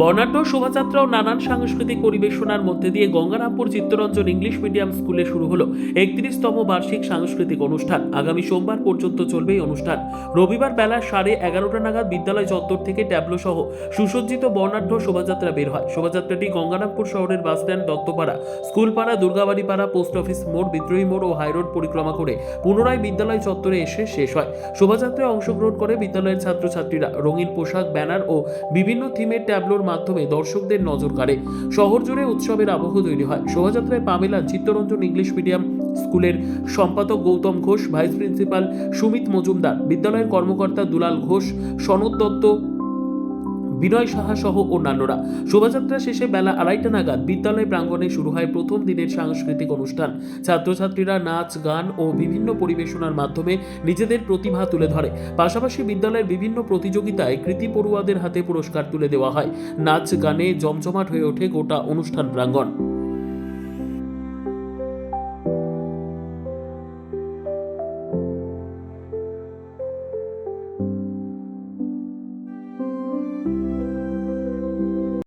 বর্ণাঢ্য শোভাযাত্রা ও নানান সাংস্কৃতিক পরিবেশনার মধ্যে দিয়ে গঙ্গারামপুর চিত্তরঞ্জন ইংলিশ মিডিয়াম স্কুলে শুরু হলো একত্রিশতম বার্ষিক সাংস্কৃতিক অনুষ্ঠান। আগামী সোমবার পর্যন্ত চলবে এই অনুষ্ঠান। রবিবার বেলা সাড়ে এগারোটা নাগাদ বিদ্যালয় চত্বর থেকে ট্যাবলো সহ সুসজ্জিত বর্ণাঢ্য শোভাযাত্রা বের হয়। শোভাযাত্রাটি গঙ্গারামপুর শহরের বাসস্ট্যান্ড দত্তপাড়া, স্কুলপাড়া দুর্গাবাড়ি পাড়া পোস্ট অফিস মোড়, বিদ্রোহী মোড় ও হাইরোড পরিক্রমা করে পুনরায় বিদ্যালয় চত্বরে এসে শেষ হয়। শোভাযাত্রায় অংশগ্রহণ করে বিদ্যালয়ের ছাত্রছাত্রীরা রঙিন পোশাক, ব্যানার ও বিভিন্ন থিমের ট্যাবলোর মাধ্যমে দর্শকদের নজর কাড়ে। শহর জুড়ে উৎসবের আবহ তৈরি হয়। শোভাযাত্রায় পামেলা চিত্তরঞ্জন ইংলিশ মিডিয়াম স্কুলের সম্পাদক গৌতম ঘোষ, ভাইস প্রিন্সিপাল সুমিত মজুমদার, বিদ্যালয়ের কর্মকর্তা দুলাল ঘোষ, সনদ দত্ত বিনয় সাহা সহ অন্যান্যরা। শোভাযাত্রা শেষে বেলা আড়াইটা নাগাদ বিদ্যালয় প্রাঙ্গণে শুরু হয় প্রথম দিনের সাংস্কৃতিক অনুষ্ঠান। ছাত্রছাত্রীরা নাচ, গান ও বিভিন্ন পরিবেশনার মাধ্যমে নিজেদের প্রতিভা তুলে ধরে। পাশাপাশি বিদ্যালয়ের বিভিন্ন প্রতিযোগিতায় কৃতি পড়ুয়াদের হাতে পুরস্কার তুলে দেওয়া হয়। নাচ, গানে জমজমাট হয়ে ওঠে গোটা অনুষ্ঠান প্রাঙ্গণ।